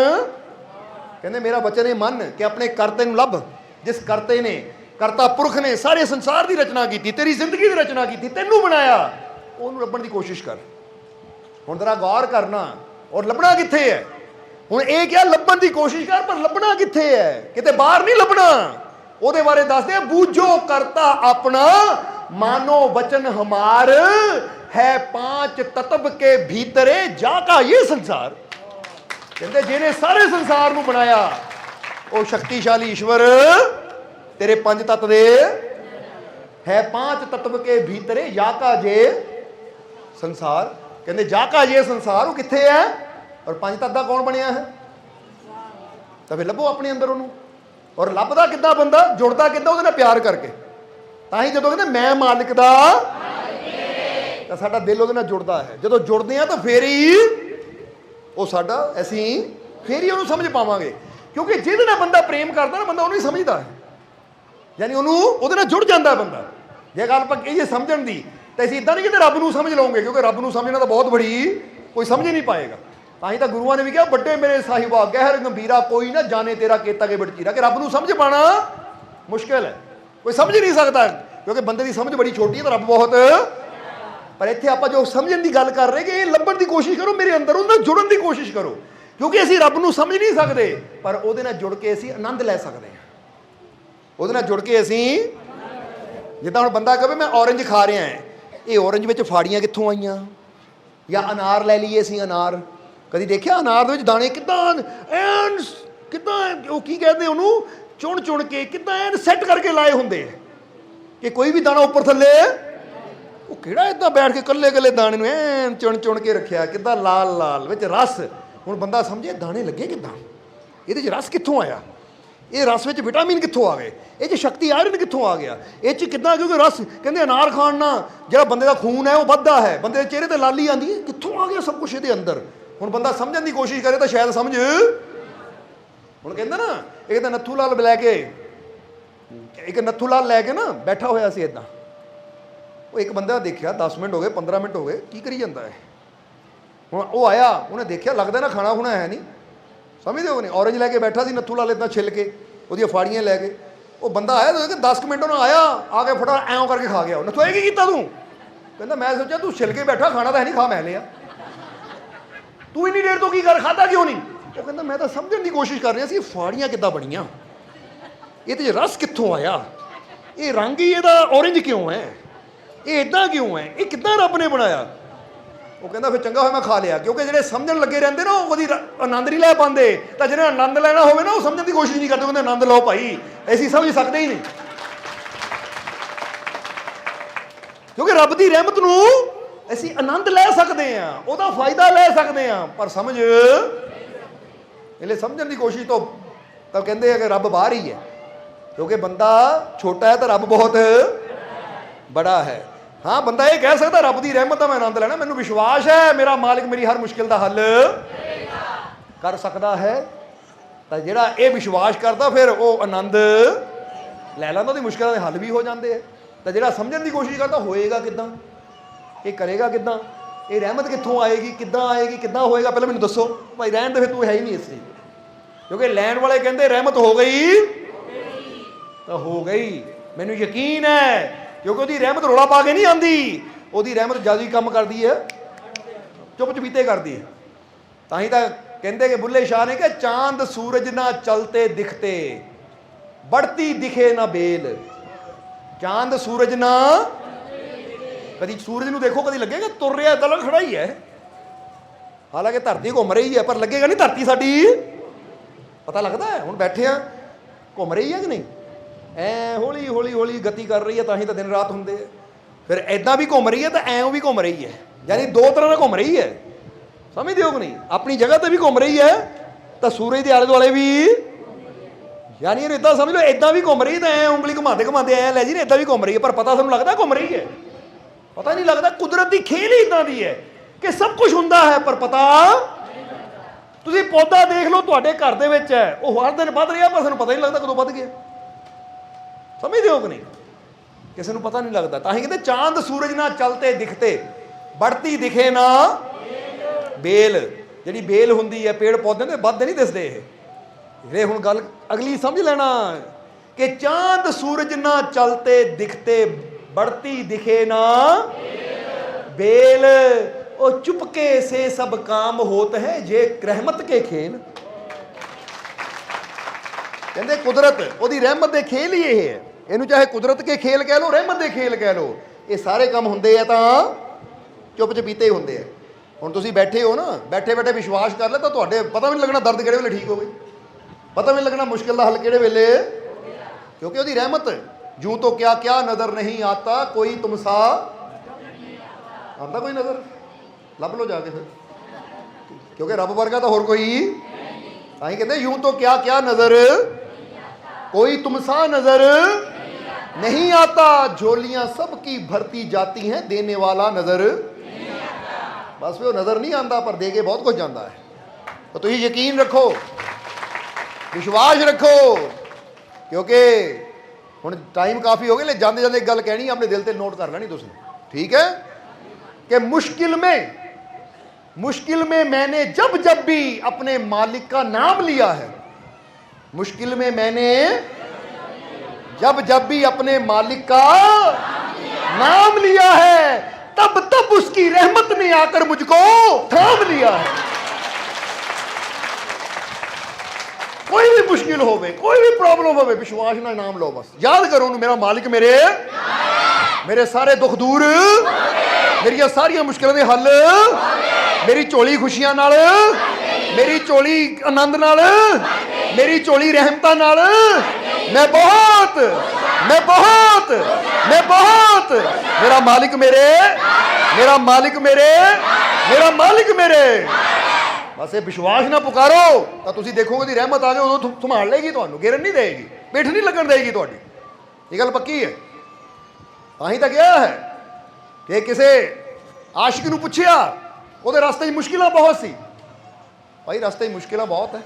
ਕਹਿੰਦੇ, ਮੇਰਾ ਵਚਨ ਇਹ ਮੰਨ ਕਿ ਆਪਣੇ ਕਰਤੇ ਨੂੰ ਲੱਭ, ਜਿਸ ਕਰਤੇ ਨੇ ਕਰਤਾ ਪੁਰਖ ਨੇ ਸਾਰੇ ਸੰਸਾਰ ਦੀ ਰਚਨਾ ਕੀਤੀ, ਤੇਰੀ ਜ਼ਿੰਦਗੀ ਦੀ ਰਚਨਾ ਕੀਤੀ, ਤੈਨੂੰ ਬਣਾਇਆ। ਉਹਨੂੰ ਲੱਭਣ ਦੀ ਕੋਸ਼ਿਸ਼ ਕਰ। ਹੁਣ ਤੇਰਾ ਗੌਰ ਕਰਨਾ, ਔਰ ਲੱਭਣਾ ਕਿੱਥੇ ਹੈ? ਹੁਣ ਇਹ ਕਿਹਾ ਲੱਭਣ ਦੀ ਕੋਸ਼ਿਸ਼ ਕਰ, ਪਰ ਲੱਭਣਾ ਕਿੱਥੇ ਹੈ? ਕਿਤੇ ਬਾਹਰ ਨਹੀਂ ਲੱਭਣਾ। ਉਹਦੇ ਬਾਰੇ ਦੱਸਦੇ ਬੂਝੋ ਕਰਤਾ ਆਪਣਾ, ਮਾਨੋ ਵਚਨ ਹਮਾਰ, ਹੈ ਪਾंच ਤਤਵ ਕੇ ਭੀਤਰੇ, ਜਾ ਕਾ ਇਹ ਸੰਸਾਰ। ਕਹਿੰਦੇ ਜਿਹਨੇ ਸਾਰੇ ਸੰਸਾਰ ਨੂੰ ਬਣਾਇਆ, ਉਹ ਸ਼ਕਤੀਸ਼ਾਲੀ ਈਸ਼ਵਰ ਤੇਰੇ ਪੰਜ ਤੱਤ ਦੇ ਹੈ ਪੰਜ ਤਤਵ ਕੇ ਭੀਤਰੇ ਜਾ ਜੇ ਸੰਸਾਰ। ਕਹਿੰਦੇ ਜਾ ਜੇ ਸੰਸਾਰ, ਉਹ ਕਿੱਥੇ ਹੈ? ਔਰ ਪੰਜ ਤੱਤ ਦਾ ਕੌਣ ਬਣਿਆ ਹੈ? ਤਾਂ ਫਿਰ ਲੱਭੋ ਆਪਣੇ ਅੰਦਰ ਉਹਨੂੰ। ਔਰ ਲੱਭਦਾ ਕਿੱਦਾਂ ਬੰਦਾ? ਜੁੜਦਾ ਕਿੱਦਾਂ ਉਹਦੇ ਨਾਲ ਪਿਆਰ ਕਰਕੇ। ਤਾਂ ਹੀ ਜਦੋਂ ਕਹਿੰਦੇ ਮੈਂ ਮਾਲਕ ਦਾ ਤਾਂ ਸਾਡਾ ਦਿਲ ਉਹਦੇ ਨਾਲ ਜੁੜਦਾ ਹੈ। ਜਦੋਂ ਜੁੜਦੇ ਆ ਤਾਂ ਫੇਰ ਹੀ ਉਹ ਸਾਡਾ, ਅਸੀਂ ਫੇਰ ਹੀ ਉਹਨੂੰ ਸਮਝ ਪਾਵਾਂਗੇ। ਕਿਉਂਕਿ ਜਿਹਦੇ ਨਾਲ ਬੰਦਾ ਪ੍ਰੇਮ ਕਰਦਾ ਨਾ, ਬੰਦਾ ਉਹਨੂੰ ਹੀ ਸਮਝਦਾ ਹੈ। ਯਾਨੀ ਉਹਨੂੰ ਉਹਦੇ ਨਾਲ ਜੁੜ ਜਾਂਦਾ ਬੰਦਾ। ਜੇ ਗੱਲ ਆਪਾਂ ਕਹੀਏ ਸਮਝਣ ਦੀ, ਤਾਂ ਅਸੀਂ ਇਦਾਂ ਨਹੀਂ ਕਿ ਰੱਬ ਨੂੰ ਸਮਝ ਲਵਾਂਗੇ, ਕਿਉਂਕਿ ਰੱਬ ਨੂੰ ਸਮਝਣਾ ਤਾਂ ਬਹੁਤ ਬੜੀ ਕੋਈ ਸਮਝ ਹੀ ਨਹੀਂ ਪਾਏਗਾ। ਤਾਂ ਹੀ ਤਾਂ ਗੁਰੂਆਂ ਨੇ ਵੀ ਕਿਹਾ, ਵੱਡੇ ਮੇਰੇ ਸਾਹਿਬਾ, ਗਹਿਰ ਗੰਭੀਰਾ, ਕੋਈ ਨਾ ਜਾਣੇ ਤੇਰਾ ਕੀਤਾ ਕੇ ਬਟਚੀਰਾ ਕਿ ਰੱਬ ਨੂੰ ਸਮਝ ਪਾਣਾ ਮੁਸ਼ਕਿਲ ਹੈ। ਕੋਈ ਸਮਝ ਨਹੀਂ ਸਕਦਾ, ਕਿਉਂਕਿ ਬੰਦੇ ਦੀ ਸਮਝ ਬੜੀ ਛੋਟੀ ਹੈ, ਤਾਂ ਰੱਬ ਬਹੁਤ ਪਰ ਇੱਥੇ ਆਪਾਂ ਜੋ ਸਮਝਣ ਦੀ ਗੱਲ ਕਰ ਰਹੇ ਕਿ ਇਹ ਲੱਭਣ ਦੀ ਕੋਸ਼ਿਸ਼ ਕਰੋ, ਮੇਰੇ ਅੰਦਰ ਉਹਦੇ ਨਾਲ ਜੁੜਨ ਦੀ ਕੋਸ਼ਿਸ਼ ਕਰੋ। ਕਿਉਂਕਿ ਅਸੀਂ ਰੱਬ ਨੂੰ ਸਮਝ ਨਹੀਂ ਸਕਦੇ, ਪਰ ਉਹਦੇ ਨਾਲ ਜੁੜ ਕੇ ਅਸੀਂ ਆਨੰਦ ਲੈ ਸਕਦੇ ਹਾਂ। ਉਹਦੇ ਨਾਲ ਜੁੜ ਕੇ ਅਸੀਂ ਜਿੱਦਾਂ ਹੁਣ ਬੰਦਾ ਕਹੇ ਮੈਂ ਔਰੰਜ ਖਾ ਰਿਹਾ ਹਾਂ, ਇਹ ਔਰੰਜ ਵਿੱਚ ਫਾੜੀਆਂ ਕਿੱਥੋਂ ਆਈਆਂ? ਜਾਂ ਅਨਾਰ ਲੈ ਲਈਏ ਅਸੀਂ ਅਨਾਰ। ਕਦੀ ਦੇਖਿਆ ਅਨਾਰ ਦੇ ਵਿੱਚ ਦਾਣੇ? ਕਿੱਦਾਂ ਐਨ ਕਿੱਦਾਂ ਉਹ ਕੀ ਕਹਿੰਦੇ ਉਹਨੂੰ? ਚੁਣ ਚੁਣ ਕੇ ਕਿੱਦਾਂ ਐਨ ਸੈੱਟ ਕਰਕੇ ਲਾਏ ਹੁੰਦੇ ਆ। ਕਿ ਕੋਈ ਵੀ ਦਾਣਾ ਉੱਪਰ ਥੱਲੇ, ਉਹ ਕਿਹੜਾ ਇਦਾਂ ਬੈਠ ਕੇ ਕੱਲੇ ਕੱਲੇ ਦਾਣੇ ਨੂੰ ਐਨ ਚੁਣ ਚੁਣ ਕੇ ਰੱਖਿਆ? ਕਿੱਦਾਂ ਲਾਲ ਲਾਲ ਵਿੱਚ ਰਸ। ਹੁਣ ਬੰਦਾ ਸਮਝੇ ਦਾਣੇ ਲੱਗੇ ਕਿੱਦਾਂ? ਇਹਦੇ 'ਚ ਰਸ ਕਿੱਥੋਂ ਆਇਆ? ਇਹ ਰਸ ਵਿੱਚ ਵਿਟਾਮਿਨ ਕਿੱਥੋਂ ਆ ਗਏ? ਇਹ 'ਚ ਸ਼ਕਤੀ ਆਇਰਨ ਕਿੱਥੋਂ ਆ ਗਿਆ? ਇਹ 'ਚ ਕਿੱਦਾਂ? ਕਿਉਂਕਿ ਰਸ, ਕਹਿੰਦੇ ਅਨਾਰ ਖਾਣ ਨਾਲ ਜਿਹੜਾ ਬੰਦੇ ਦਾ ਖੂਨ ਹੈ, ਉਹ ਵੱਧਦਾ ਹੈ। ਬੰਦੇ ਦੇ ਚਿਹਰੇ ਤੇ ਲਾਲੀ ਆਂਦੀ ਹੈ। ਕਿੱਥੋਂ ਆ ਗਿਆ ਸਭ ਕੁਝ ਇਹਦੇ ਅੰਦਰ? ਹੁਣ ਬੰਦਾ ਸਮਝਣ ਦੀ ਕੋਸ਼ਿਸ਼ ਕਰੇ ਤਾਂ ਸ਼ਾਇਦ ਸਮਝ। ਹੁਣ ਕਹਿੰਦਾ ਨਾ ਇਹ ਤਾਂ ਨੱਥੂ ਲਾਲ ਲੈ ਕੇ, ਇੱਕ ਨੱਥੂ ਲਾਲ ਲੈ ਕੇ ਨਾ ਬੈਠਾ ਹੋਇਆ ਸੀ ਇਦਾਂ ਉਹ ਇੱਕ ਬੰਦਾ ਦੇਖਿਆ 10 ਮਿੰਟ ਹੋ ਗਏ 15 ਮਿੰਟ ਹੋ ਗਏ, ਕੀ ਕਰੀ ਜਾਂਦਾ ਹੈ ਹੁਣ ਉਹ ਆਇਆ, ਉਹਨੇ ਦੇਖਿਆ, ਲੱਗਦਾ ਨਾ ਖਾਣਾ ਖੁਣਾ ਹੈ ਨਹੀਂ। ਸਮਝਦੇ ਹੋ ਨਹੀਂ? ਔਰੰਜ ਲੈ ਕੇ ਬੈਠਾ ਸੀ, ਨੱਥੂ ਲਾਲ ਇਦਾਂ ਛਿੱਲ ਕੇ, ਉਹਦੀਆਂ ਫਾੜੀਆਂ ਲੈ ਕੇ। ਉਹ ਬੰਦਾ ਆਇਆ ਤਾਂ 10 ਮਿੰਟ ਉਹਨੇ ਆਇਆ, ਆ ਕੇ ਫਟਾ ਐਂ ਕਰਕੇ ਖਾ ਗਿਆ। ਉਹ ਨੱਥੂ, ਇਹ ਕੀ ਕੀਤਾ ਤੂੰ? ਕਹਿੰਦਾ, ਮੈਂ ਸੋਚਿਆ ਤੂੰ ਛਿੱਲ ਕੇ ਬੈਠਾ, ਖਾਣਾ ਤਾਂ ਹੈ ਨਹੀਂ, ਖਾ ਮੈਂ ਲਿਆ। ਤੂੰ ਇੰਨੀ ਦੇਰ ਤੋਂ ਕੀ ਕਰ ਖਾਦਾ ਕਿਉਂ ਨਹੀਂ? ਉਹ ਕਹਿੰਦਾ, ਮੈਂ ਤਾਂ ਸਮਝਣ ਦੀ ਕੋਸ਼ਿਸ਼ ਕਰ ਰਿਹਾ ਸੀ, ਇਹ ਫਾੜੀਆਂ ਕਿੱਦਾਂ ਬਣੀਆਂ? ਇਹਦੇ 'ਚ ਰਸ ਕਿੱਥੋਂ ਆਇਆ? ਇਹ ਰੰਗ ਹੀ ਇਹਦਾ orange ਕਿਉਂ ਹੈ? ਇਹ ਇਦਾਂ ਕਿਉਂ ਹੈ? ਇਹ ਕਿੱਦਾਂ ਰੱਬ ਨੇ ਬਣਾਇਆ? ਉਹ ਕਹਿੰਦਾ ਫਿਰ ਚੰਗਾ ਹੋਇਆ ਮੈਂ ਖਾ ਲਿਆ। ਕਿਉਂਕਿ ਜਿਹੜੇ ਸਮਝਣ ਲੱਗੇ ਰਹਿੰਦੇ ਨਾ, ਉਹ ਉਹਦੀ ਆਨੰਦ ਨਹੀਂ ਲੈ ਪਾਉਂਦੇ। ਤਾਂ ਜਿਹਨੇ ਆਨੰਦ ਲੈਣਾ ਹੋਵੇ ਨਾ, ਉਹ ਸਮਝਣ ਦੀ ਕੋਸ਼ਿਸ਼ ਨਹੀਂ ਕਰਦੇ ਕਹਿੰਦੇ ਆਨੰਦ ਲਓ ਭਾਈ। ਅਸੀਂ ਸਮਝ ਸਕਦੇ ਹੀ ਨਹੀਂ। ਕਿਉਂਕਿ ਰੱਬ ਦੀ ਰਹਿਮਤ ਨੂੰ ਅਸੀਂ ਆਨੰਦ ਲੈ ਸਕਦੇ ਹਾਂ, ਉਹਦਾ ਫਾਇਦਾ ਲੈ ਸਕਦੇ ਹਾਂ। ਪਰ ਸਮਝ, ਇਹਲੇ ਸਮਝਣ ਦੀ ਕੋਸ਼ਿਸ਼ ਤੋਂ ਤਾਂ ਕਹਿੰਦੇ ਆ ਕਿ ਰੱਬ ਬਾਹਰ ਹੀ ਹੈ। ਕਿਉਂਕਿ ਬੰਦਾ ਛੋਟਾ ਹੈ ਤਾਂ ਰੱਬ ਬਹੁਤ ਬੜਾ ਹੈ। ਹਾਂ, ਬੰਦਾ ਇਹ ਕਹਿ ਸਕਦਾ ਰੱਬ ਦੀ ਰਹਿਮਤ ਦਾ ਮੈਂ ਆਨੰਦ ਲੈਣਾ, ਮੈਨੂੰ ਵਿਸ਼ਵਾਸ ਹੈ, ਮੇਰਾ ਮਾਲਿਕ ਮੇਰੀ ਹਰ ਮੁਸ਼ਕਿਲ ਦਾ ਹੱਲ ਕਰ ਸਕਦਾ ਹੈ। ਤਾਂ ਜਿਹੜਾ ਇਹ ਵਿਸ਼ਵਾਸ ਕਰਦਾ, ਫਿਰ ਉਹ ਆਨੰਦ ਲੈ ਲੈਂਦਾ, ਉਹਦੀ ਮੁਸ਼ਕਿਲਾਂ ਦੇ ਹੱਲ ਵੀ ਹੋ ਜਾਂਦੇ ਆ। ਤਾਂ ਜਿਹੜਾ ਸਮਝਣ ਦੀ ਕੋਸ਼ਿਸ਼ ਕਰਦਾ, ਹੋਏਗਾ ਕਿੱਦਾਂ? ਇਹ ਕਰੇਗਾ ਕਿੱਦਾਂ? ਇਹ ਰਹਿਮਤ ਕਿੱਥੋਂ ਆਏਗੀ? ਕਿੱਦਾਂ ਆਏਗੀ? ਕਿੱਦਾਂ ਹੋਏਗਾ? ਪਹਿਲਾਂ ਮੈਨੂੰ ਦੱਸੋ। ਭਾਈ, ਰਹਿਣ ਦੇ ਫਿਰ ਤੂੰ ਹੈ ਹੀ ਨਹੀਂ ਇਸ ਲਈ। ਕਿਉਂਕਿ ਲੈਣ ਵਾਲੇ ਕਹਿੰਦੇ, ਰਹਿਮਤ ਹੋ ਗਈ। ਤਾਂ ਹੋ ਗਈ। ਮੈਨੂੰ ਯਕੀਨ ਹੈ ਕਿਉਂਕਿ ਉਹਦੀ ਰਹਿਮਤ ਰੋਲਾ ਪਾ ਕੇ ਨਹੀਂ ਆਂਦੀ ਉਹਦੀ ਰਹਿਮਤ ਜਾਦੂਈ ਕੰਮ ਕਰਦੀ ਹੈ ਚੁੱਪ ਚੁਪੀਤੇ ਕਰਦੀ ਹੈ। ਤਾਂ ਹੀ ਤਾਂ ਕਹਿੰਦੇ ਕਿ ਬੁੱਲੇ ਸ਼ਾਹ ਨੇ ਕਿ ਚਾਂਦ ਸੂਰਜ ਨਾ ਚਲਤੇ ਦਿਖਤੇ ਬੜਤੀ ਦਿਖੇ ਨਾ ਬੇਲ। ਚਾਂਦ ਸੂਰਜ ਨਾ ਕਦੀ ਸੂਰਜ ਨੂੰ ਦੇਖੋ, ਕਦੀ ਲੱਗੇਗਾ ਤੁਰ ਰਿਹਾ ਏਦਾਂ ਲੱਗ ਖੜਾ ਹੀ। ਹੈ ਹਾਲਾਂਕਿ ਧਰਤੀ ਘੁੰਮ ਰਹੀ ਹੈ, ਪਰ ਲੱਗੇਗਾ ਨਹੀਂ ਧਰਤੀ ਸਾਡੀ। ਪਤਾ ਲੱਗਦਾ ਹੈ, ਹੁਣ ਬੈਠੇ ਆ ਘੁੰਮ ਰਹੀ ਹੈ ਕਿ ਨਹੀਂ? ਐ ਹੌਲੀ ਹੌਲੀ ਹੌਲੀ ਗਤੀ ਕਰ ਰਹੀ ਹੈ, ਤਾਂ ਹੀ ਤਾਂ ਦਿਨ ਰਾਤ ਹੁੰਦੇ ਆ। ਫਿਰ ਐਦਾਂ ਵੀ ਘੁੰਮ ਰਹੀ ਹੈ, ਤਾਂ ਐਂ ਵੀ ਘੁੰਮ ਰਹੀ ਹੈ। ਯਾਨੀ ਦੋ ਤਰ੍ਹਾਂ ਨਾਲ ਘੁੰਮ ਰਹੀ ਹੈ। ਸਮਝਦੇ ਹੋ ਕਿ ਨਹੀਂ? ਆਪਣੀ ਜਗ੍ਹਾ ਤੇ ਵੀ ਘੁੰਮ ਰਹੀ ਹੈ, ਤਾਂ ਸੂਰਜ ਦੇ ਆਲੇ ਦੁਆਲੇ ਵੀ। ਯਾਨੀ ਇਹਨੂੰ ਇਦਾਂ ਸਮਝ ਲਓ ਇਦਾਂ ਵੀ ਘੁੰਮ ਰਹੀ ਤਾਂ ਐ ਉਂਗਲੀ ਘੁਮਾਉਂਦੇ ਘੁਮਾਉਂਦੇ ਐ ਲੈ ਜੀ ਨੇ ਇਦਾਂ ਵੀ ਘੁੰਮ ਰਹੀ ਹੈ। ਪਰ ਪਤਾ ਤੁਹਾਨੂੰ ਲੱਗਦਾ ਘੁੰਮ ਰਹੀ ਹੈ। ਪਤਾ ਨਹੀਂ ਲੱਗਦਾ ਕੁਦਰਤ ਦੀ ਖੇਲ ਹੀ ਇਦਾਂ ਦੀ ਹੈ ਕਿ ਸਭ ਕੁਝ ਹੁੰਦਾ ਹੈ, ਪਰ ਪਤਾ ਤੁਸੀਂ ਪੌਦਾ ਦੇਖ ਲਓ, ਤੁਹਾਡੇ ਘਰ ਦੇ ਵਿੱਚ ਹੈ। ਉਹ ਹਰ ਦਿਨ ਵੱਧ ਰਿਹਾ, ਪਰ ਸਾਨੂੰ ਪਤਾ ਨਹੀਂ ਲੱਗਦਾ ਕਦੋਂ ਵੱਧ ਗਿਆ। ਸਮਝਦੇ ਹੋ ਕਿ ਨਹੀਂ। ਕਿਸੇ ਨੂੰ ਪਤਾ ਨਹੀਂ ਲੱਗਦਾ। ਤਾਂ ਹੀ ਕਹਿੰਦੇ ਚਾਂਦ ਸੂਰਜ ਨਾ ਚਲਤੇ ਦਿਖਤੇ ਬੜਤੀ ਦਿਖੇ ਨਾ ਬੇਲ। ਜਿਹੜੀ ਬੇਲ ਹੁੰਦੀ ਹੈ, ਪੇੜ ਪੌਦਿਆਂ ਦੇ ਵੱਧ ਨਹੀਂ ਦਿਸਦੇ ਇਹ। ਜਿਹੜੇ ਹੁਣ ਗੱਲ ਅਗਲੀ ਸਮਝ ਲੈਣਾ। ਕਿ ਚਾਂਦ ਸੂਰਜ ਨਾ ਚਲਤੇ ਦਿਖਤੇ ਬੜਤੀ ਦਿਖੇ ਨਾ ਬੇਲ। ਉਹ ਚੁੱਪ ਕੇ ਸੇ ਸਭ ਕਾਮ ਹੋਤ ਹੈ, ਜੇ ਰਹਿਮਤ ਕੇ ਖੇਲ। ਕਹਿੰਦੇ ਕੁਦਰਤ, ਉਹਦੀ ਰਹਿਮਤ ਦੇ ਖੇਲ ਹੀ ਇਹ ਹੈ। ਇਹਨੂੰ ਚਾਹੇ ਕੁਦਰਤ ਕੇ ਖੇਲ ਕਹਿ ਲੋ ਰਹਿਮਤ ਦੇ ਖੇਲ ਕਹਿ ਲੋ ਇਹ ਸਾਰੇ ਕੰਮ ਹੁੰਦੇ ਆ ਤਾਂ ਚੁੱਪ ਚਪੀਤੇ ਹੁੰਦੇ ਆ। ਹੁਣ ਤੁਸੀਂ ਬੈਠੇ ਹੋ ਨਾ, ਬੈਠੇ ਬੈਠੇ ਵਿਸ਼ਵਾਸ ਕਰ ਲੈ ਤਾਂ ਤੁਹਾਡੇ, ਪਤਾ ਵੀ ਨਹੀਂ ਲੱਗਣਾ ਦਰਦ ਕਿਹੜੇ ਵੇਲੇ ਠੀਕ ਹੋਵੇ ਪਤਾ ਵੀ ਨਹੀਂ ਲੱਗਣਾ ਮੁਸ਼ਕਿਲ ਦਾ ਹੱਲ ਕਿਹੜੇ ਵੇਲੇ। ਕਿਉਂਕਿ ਉਹਦੀ ਰਹਿਮਤ, ਜੂ ਤੋਂ ਕਿਆ ਕਿਆ ਨਜ਼ਰ ਨਹੀਂ ਆਤਾ, ਕੋਈ ਤੁਮਸਾ ਆਂਦਾ ਕੋਈ ਨਜ਼ਰ? ਲੱਭ ਲੋ ਜਾ ਕੇ ਫਿਰ। ਕਿਉਂਕਿ ਰੱਬ ਵਰਗਾ ਤਾਂ ਹੋਰ ਕੋਈ ਤਾਂ ਹੀ ਕਹਿੰਦੇ, ਯੂੰ ਤੋਂ ਕਿਆ ਕਿਆ ਨਜ਼ਰ, ਕੋਈ ਤੁਮਸਾ ਨਜ਼ਰ नहीं आता झोलियां सबकी भरती जाती हैं देने वाला नजर बस वो नजर नहीं आंदा पर दे के बहुत कुछ जाता है तो तुम यकीन रखो विश्वास रखो क्योंकि ਹੁਣ ਟਾਈਮ ਕਾਫੀ ਹੋ ਗਿਆ ਲੈ ਜਾਂਦੇ ਜਾਂਦੇ ਇੱਕ ਗੱਲ ਕਹਿਣੀ ਆਪਣੇ ਦਿਲ ਤੇ ਨੋਟ ਕਰ ਲੈਣੀ ਤੁਸੀਂ ਠੀਕ है कि मुश्किल में मुश्किल में मैंने जब जब भी अपने मालिक का नाम लिया है मुश्किल में मैंने जब जब भी अपने मालिक का नाम लिया है तब तब उसकी रहमत ने आकर मुझको थाम लिया है ਕੋਈ ਵੀ ਮੁਸ਼ਕਿਲ ਹੋਵੇ ਕੋਈ ਵੀ ਪ੍ਰੋਬਲਮ ਹੋਵੇ ਵਿਸ਼ਵਾਸ ਨਾਲ ਨਾਮ ਲਓ ਬਸ ਯਾਦ ਕਰੋ ਉਹਨੂੰ ਮੇਰਾ ਮਾਲਿਕ ਮੇਰੇ ਮੇਰੇ ਸਾਰੇ ਦੁੱਖ ਦੂਰ ਮੇਰੀਆਂ ਸਾਰੀਆਂ ਮੁਸ਼ਕਿਲਾਂ ਦੇ ਹੱਲ ਮੇਰੀ ਝੋਲੀ ਖੁਸ਼ੀਆਂ ਨਾਲ ਮੇਰੀ ਝੋਲੀ ਆਨੰਦ ਨਾਲ ਮੇਰੀ ਝੋਲੀ ਰਹਿਮਤਾਂ ਨਾਲ ਮੈਂ ਬਹੁਤ ਮੈਂ ਬਹੁਤ ਮੈਂ ਬਹੁਤ। ਮੇਰਾ ਮਾਲਿਕ ਮੇਰੇ, ਮੇਰਾ ਮਾਲਿਕ ਮੇਰੇ, ਮੇਰਾ ਮਾਲਿਕ ਮੇਰੇ। ਬਸ ਇਹ ਵਿਸ਼ਵਾਸ ਨਾ ਪੁਕਾਰੋ, ਤਾਂ ਤੁਸੀਂ ਦੇਖੋਗੇ ਦੀ ਰਹਿਮਤ ਆ ਜਾਏ ਉਦੋਂ ਸੰਭਾਲ ਲੇਗੀ ਤੁਹਾਨੂੰ, ਗਿਰਨ ਨਹੀਂ ਦੇਗੀ ਪਿੱਠ ਨਹੀਂ ਲੱਗਣ ਦੇਗੀ ਤੁਹਾਡੀ। ਇਹ ਗੱਲ ਪੱਕੀ ਹੈ। ਤਾਂ ਹੀ ਤਾਂ ਗਿਆ ਹੈ ਕਿ ਕਿਸੇ ਆਸ਼ਿਕ ਨੂੰ ਪੁੱਛਿਆ, ਉਹਦੇ ਰਸਤੇ 'ਚ ਮੁਸ਼ਕਿਲਾਂ ਬਹੁਤ ਸੀ। ਭਾਈ ਰਸਤੇ 'ਚ ਮੁਸ਼ਕਿਲਾਂ ਬਹੁਤ ਹੈ।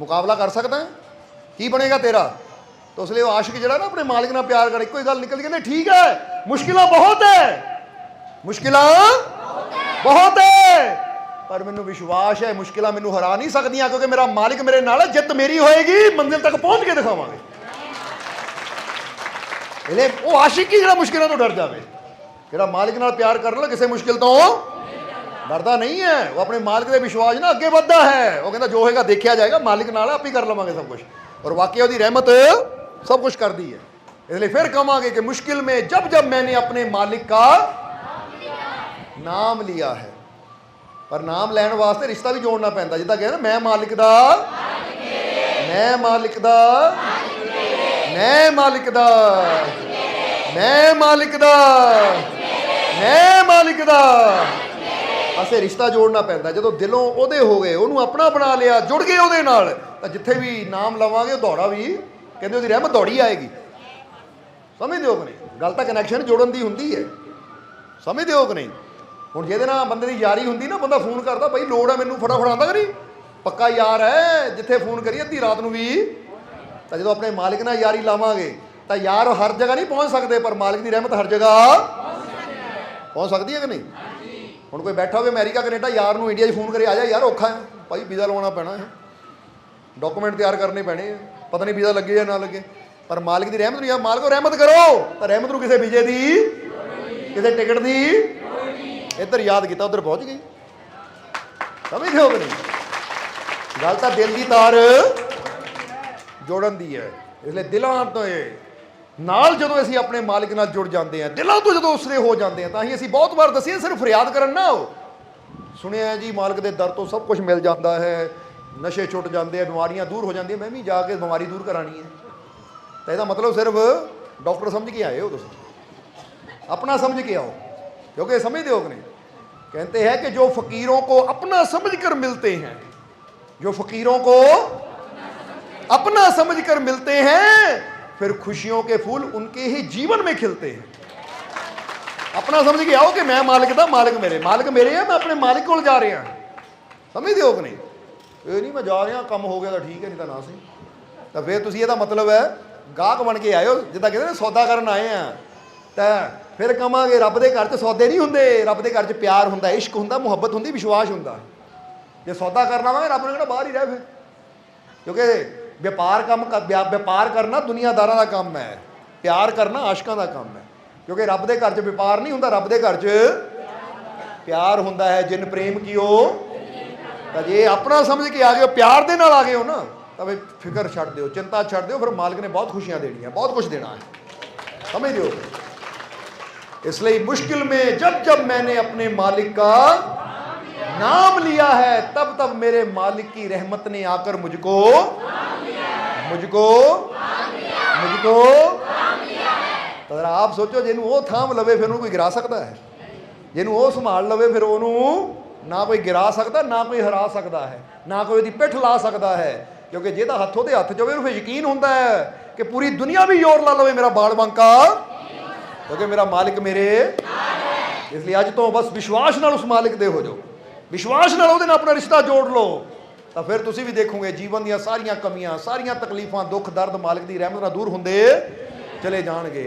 ਮੁਕਾਬਲਾ ਕਰ ਸਕਦਾ ਹੈ? ਕੀ ਬਣੇਗਾ ਤੇਰਾ? ਤਾਂ ਉਸ ਲਈ ਉਹ ਆਸ਼ਿਕ ਜਿਹੜਾ ਨਾ ਆਪਣੇ ਮਾਲਕ ਨਾਲ ਪਿਆਰ ਕਰ, ਇੱਕੋ ਹੀ ਗੱਲ ਨਿਕਲਦੀ, ਕਹਿੰਦੇ, ਠੀਕ ਹੈ, ਮੁਸ਼ਕਿਲਾਂ ਬਹੁਤ ਹੈ। ਮੁਸ਼ਕਿਲਾਂ ਬਹੁਤ ਹੈ। ਪਰ ਮੈਨੂੰ ਵਿਸ਼ਵਾਸ ਹੈ, ਮੁਸ਼ਕਿਲਾਂ ਮੈਨੂੰ ਹਰਾ ਨਹੀਂ ਸਕਦੀਆਂ, ਕਿਉਂਕਿ ਮੇਰਾ ਮਾਲਿਕ ਮੇਰੇ ਨਾਲ ਹੈ, ਜਿੱਤ ਮੇਰੀ ਹੋਏਗੀ, ਮੰਜ਼ਿਲ ਤੱਕ ਪਹੁੰਚ ਕੇ ਦਿਖਾਵਾਂਗੇ। ਇਹਲੇ ਉਹ ਆਸ਼ਿਕ ਹੀ ਜਿਹੜਾ ਮੁਸ਼ਕਿਲਾਂ ਤੋਂ ਡਰ ਜਾਵੇ। ਜਿਹੜਾ ਮਾਲਿਕ ਨਾਲ ਪਿਆਰ ਕਰਨ ਵਾਲਾ ਕਿਸੇ ਮੁਸ਼ਕਿਲ ਤੋਂ ਡਰਦਾ ਨਹੀਂ ਹੈ ਉਹ ਆਪਣੇ ਮਾਲਿਕ ਦੇ ਵਿਸ਼ਵਾਸ ਨਾਲ ਅੱਗੇ ਵੱਧਦਾ ਹੈ ਉਹ ਕਹਿੰਦਾ ਜੋ ਹੋਏਗਾ ਦੇਖਿਆ ਜਾਏਗਾ ਮਾਲਿਕ ਨਾਲ ਆਪੇ ਕਰ ਲਵਾਂਗੇ ਸਭ ਕੁਝ ਔਰ ਵਾਕਿਆ ਉਹਦੀ ਰਹਿਮਤ ਸਭ ਕੁਝ ਕਰਦੀ ਹੈ ਇਸ ਲਈ ਫਿਰ ਕਹਾਂਗੇ ਕਿ ਮੁਸ਼ਕਿਲ में जब जब मैंने अपने मालिक का ਨਾਮ ਲਿਆ ਹੈ ਪਰ ਨਾਮ ਲੈਣ ਵਾਸਤੇ ਰਿਸ਼ਤਾ ਵੀ ਜੋੜਨਾ ਪੈਂਦਾ ਜਿੱਦਾਂ ਕਹਿੰਦਾ ਮੈਂ ਮਾਲਿਕ ਦਾ ਮੈਂ ਮਾਲਿਕ ਦਾ ਮੈਂ ਮਾਲਿਕ ਦਾ ਮੈਂ ਮਾਲਿਕ ਦਾ ਮੈਂ ਮਾਲਿਕ ਦਾ ਅਸੇ ਰਿਸ਼ਤਾ ਜੋੜਨਾ ਪੈਂਦਾ। ਜਦੋਂ ਦਿਲੋਂ ਉਹਦੇ ਹੋ ਗਏ, ਉਹਨੂੰ ਆਪਣਾ ਬਣਾ ਲਿਆ, ਜੁੜ ਗਏ ਉਹਦੇ ਨਾਲ, ਤਾਂ ਜਿੱਥੇ ਵੀ ਨਾਮ ਲਵਾਂਗੇ, ਉਹ ਦੌੜਾ ਵੀ, ਕਹਿੰਦੇ ਉਹਦੀ ਰਹਿਮਤ ਦੌੜੀ ਆਏਗੀ। ਸਮਝਦੇ ਹੋ ਕਿ ਨਹੀਂ? ਗੱਲ ਤਾਂ ਕਨੈਕਸ਼ਨ ਜੋੜਨ ਦੀ ਹੁੰਦੀ ਹੈ। ਸਮਝਦੇ ਹੋ ਕਿ ਨਹੀਂ? ਹੁਣ ਜਿਹਦੇ ਨਾਲ ਬੰਦੇ ਦੀ ਯਾਰੀ ਹੁੰਦੀ ਨਾ, ਬੰਦਾ ਫੋਨ ਕਰਦਾ ਬਈ ਲੋੜ ਹੈ ਮੈਨੂੰ ਫਟਾਫਟ ਆਉਂਦਾ ਕਿ ਨਹੀਂ? ਪੱਕਾ ਯਾਰ ਹੈ, ਜਿੱਥੇ ਫੋਨ ਕਰੀਏ, ਅੱਧੀ ਰਾਤ ਨੂੰ ਵੀ। ਤਾਂ ਜਦੋਂ ਆਪਣੇ ਮਾਲਿਕ ਨਾਲ ਯਾਰੀ ਲਾਵਾਂਗੇ, ਤਾਂ ਯਾਰ ਹਰ ਜਗ੍ਹਾ ਨਹੀਂ ਪਹੁੰਚ ਸਕਦੇ, ਪਰ ਮਾਲਿਕ ਦੀ ਰਹਿਮਤ ਹਰ ਜਗ੍ਹਾ ਪਹੁੰਚ ਸਕਦੀ ਹੈ ਕਿ ਨਹੀਂ? ਹੁਣ ਕੋਈ ਬੈਠਾ ਹੋਵੇ ਅਮਰੀਕਾ, ਕੈਨੇਡਾ, ਯਾਰ ਨੂੰ ਇੰਡੀਆ 'ਚ ਫੋਨ ਕਰੇ, ਆ ਜਾ ਯਾਰ, ਔਖਾ ਹੈ। ਭਾਈ, ਵੀਜ਼ਾ ਲਵਾਉਣਾ ਪੈਣਾ ਹੈ। ਡਾਕੂਮੈਂਟ ਤਿਆਰ ਕਰਨੇ ਪੈਣੇ ਆ। ਪਤਾ ਨਹੀਂ ਵੀਜ਼ਾ ਲੱਗੇ ਜਾਂ ਨਾ ਲੱਗੇ। ਪਰ ਮਾਲਕ ਦੀ ਰਹਿਮਤ ਨਹੀਂ ਆ। ਮਾਲਕੋ ਰਹਿਮਤ ਕਰੋ। ਤਾਂ ਰਹਿਮਤ ਨੂੰ ਕਿਸੇ ਵੀਜ਼ੇ ਦੀ, ਕਿਸੇ ਟਿਕਟ ਦੀ, ਇੱਧਰ ਯਾਦ ਕੀਤਾ, ਉਧਰ ਪਹੁੰਚ ਗਈ। ਸਮਝਦੇ ਹੋ ਕਿ ਨਹੀਂ? ਗੱਲ ਤਾਂ ਦਿਲ ਦੀ ਤਾਰ ਜੋੜਨ ਦੀ ਹੈ। ਇਸ ਲਈ ਦਿਲਾਂ ਤੋਂ ਇਹ ਨਾਲ ਜਦੋਂ ਅਸੀਂ ਆਪਣੇ ਮਾਲਿਕ ਨਾਲ ਜੁੜ ਜਾਂਦੇ ਹਾਂ ਦਿਲਾਂ ਤੋਂ ਜਦੋਂ ਉਸਰੇ ਹੋ ਜਾਂਦੇ ਹਾਂ ਤਾਂ ਹੀ ਅਸੀਂ ਬਹੁਤ ਵਾਰ ਦੱਸੀਏ ਸਿਰਫ ਫਰਿਆਦ ਕਰਨ ਨਾ ਹੋ ਸੁਣਿਆ ਹੈ ਜੀ ਮਾਲਕ ਦੇ ਦਰ ਤੋਂ ਸਭ ਕੁਝ ਮਿਲ ਜਾਂਦਾ ਹੈ ਨਸ਼ੇ ਛੁੱਟ ਜਾਂਦੇ ਆ ਬਿਮਾਰੀਆਂ ਦੂਰ ਹੋ ਜਾਂਦੀਆਂ ਮੈਂ ਵੀ ਜਾ ਕੇ ਬਿਮਾਰੀ ਦੂਰ ਕਰਾਣੀ ਹੈ ਤਾਂ ਇਹਦਾ ਮਤਲਬ ਸਿਰਫ ਡਾਕਟਰ ਸਮਝ ਕੇ ਆਏ ਹੋ ਤੁਸੀਂ ਆਪਣਾ ਸਮਝ ਕੇ ਆਓ क्योंकि समझते हो कि नहीं कहते हैं कि जो फकीरों को अपना समझकर मिलते हैं जो फकीरों को अपना समझकर मिलते हैं फिर खुशियों के फूल उनके ही जीवन में खिलते हैं अपना समझ के आओ कि मैं मालिक ਦਾ ਮਾਲਿਕ ਮੇਰੇ ਮਾਲਿਕ ਮੇਰੇ ਆ ਮੈਂ ਆਪਣੇ ਮਾਲਿਕ ਕੋਲ ਜਾ ਰਿਹਾ ਸਮਝਦੇ ਹੋ ਕਿ ਨਹੀਂ ਇਹ ਨਹੀਂ ਮੈਂ ਜਾ ਰਿਹਾ ਕੰਮ ਹੋ ਗਿਆ ਤਾਂ ਠੀਕ ਹੈ ਨਹੀਂ ਤਾਂ ਨਾ ਸਹੀ ਤਾਂ ਫਿਰ ਤੁਸੀਂ ਇਹਦਾ ਮਤਲਬ ਹੈ ਗਾਹਕ ਬਣ ਕੇ ਆਇਓ ਜਿੱਦਾਂ ਕਹਿੰਦੇ ਨੇ ਸੌਦਾ ਕਰਨ ਆਏ ਆ ਤਾਂ ਫਿਰ ਕਵਾਂਗੇ ਰੱਬ ਦੇ ਘਰ 'ਚ ਸੌਦੇ ਨਹੀਂ ਹੁੰਦੇ ਰੱਬ ਦੇ ਘਰ 'ਚ ਪਿਆਰ ਹੁੰਦਾ ਇਸ਼ਕ ਹੁੰਦਾ ਮੁਹੱਬਤ ਹੁੰਦੀ ਵਿਸ਼ਵਾਸ ਹੁੰਦਾ ਜੇ ਸੌਦਾ ਕਰਨ ਆਵਾਂਗੇ ਰੱਬ ਨੇ ਕਿਹੜਾ ਬਾਹਰ ਹੀ ਰਹਿ ਫਿਰ ਕਿਉਂਕਿ ਵਪਾਰ ਕੰਮ ਕਰ- ਵਿਆ- ਵਪਾਰ ਕਰਨਾ ਦੁਨੀਆਦਾਰਾਂ ਦਾ ਕੰਮ ਹੈ ਪਿਆਰ ਕਰਨਾ ਆਸ਼ਕਾਂ ਦਾ ਕੰਮ ਹੈ ਕਿਉਂਕਿ ਰੱਬ ਦੇ ਘਰ 'ਚ ਵਪਾਰ ਨਹੀਂ ਹੁੰਦਾ ਰੱਬ ਦੇ ਘਰ 'ਚ ਪਿਆਰ ਹੁੰਦਾ ਹੈ ਜਿਨ ਪ੍ਰੇਮ ਕੀਓ ਤਾਂ ਜੇ ਆਪਣਾ ਸਮਝ ਕੇ ਆ ਗਏ ਹੋ ਪਿਆਰ ਦੇ ਨਾਲ ਆ ਗਏ ਹੋ ਨਾ ਤਾਂ ਵੀ ਫਿਕਰ ਛੱਡ ਦਿਓ ਚਿੰਤਾ ਛੱਡ ਦਿਓ ਫਿਰ ਮਾਲਕ ਨੇ ਬਹੁਤ ਖੁਸ਼ੀਆਂ ਦੇਣੀਆਂ ਬਹੁਤ ਕੁਝ ਦੇਣਾ ਹੈ समझ रहे हो इसलिए मुश्किल में जब जब मैंने अपने मालिक का नाम लिया है तब तब मेरे मालिक की रहमत ने आकर मुझको मुझको मुझको ਤਾਂ ਜ਼ਰਾ ਆਪ ਸੋਚੋ ਜਿਹਨੂੰ ਉਹ ਥਾਮ ਲਵੇ ਫਿਰ ਉਹਨੂੰ ਕੋਈ ਗਿਰਾ ਸਕਦਾ ਹੈ ਜਿਹਨੂੰ ਉਹ ਸੰਭਾਲ ਲਵੇ ਫਿਰ ਉਹਨੂੰ ਨਾ ਕੋਈ ਗਿਰਾ ਸਕਦਾ ਨਾ ਕੋਈ ਹਰਾ ਸਕਦਾ ਹੈ ਨਾ ਕੋਈ ਉਹਦੀ ਪਿੱਠ ਲਾ ਸਕਦਾ ਹੈ ਕਿਉਂਕਿ ਜਿਹਦਾ ਹੱਥ ਉਹਦੇ ਹੱਥ 'ਚ ਹੋਵੇ ਉਹਨੂੰ ਫਿਰ ਯਕੀਨ ਹੁੰਦਾ ਹੈ ਕਿ ਪੂਰੀ ਦੁਨੀਆ ਵੀ ਜ਼ੋਰ ਲਾ ਲਵੇ ਮੇਰਾ ਬਾਲ ਬਾਂਕਾ ਕਿਉਂਕਿ ਮੇਰਾ ਮਾਲਿਕ ਮੇਰੇ ਇਸ ਲਈ ਅੱਜ ਤੋਂ ਬਸ ਵਿਸ਼ਵਾਸ ਨਾਲ ਉਸ ਮਾਲਿਕ ਦੇ ਹੋ ਜਾਓ ਵਿਸ਼ਵਾਸ ਨਾਲ ਉਹਦੇ ਨਾਲ ਆਪਣਾ ਰਿਸ਼ਤਾ ਜੋੜ ਲਓ ਤਾਂ ਫਿਰ ਤੁਸੀਂ ਵੀ ਦੇਖੋਗੇ ਜੀਵਨ ਦੀਆਂ ਸਾਰੀਆਂ ਕਮੀਆਂ, ਸਾਰੀਆਂ ਤਕਲੀਫਾਂ, ਦੁੱਖ, ਦਰਦ ਮਾਲਕ ਦੀ ਰਹਿਮਤ ਨਾਲ ਦੂਰ ਹੁੰਦੇ ਚਲੇ ਜਾਣਗੇ।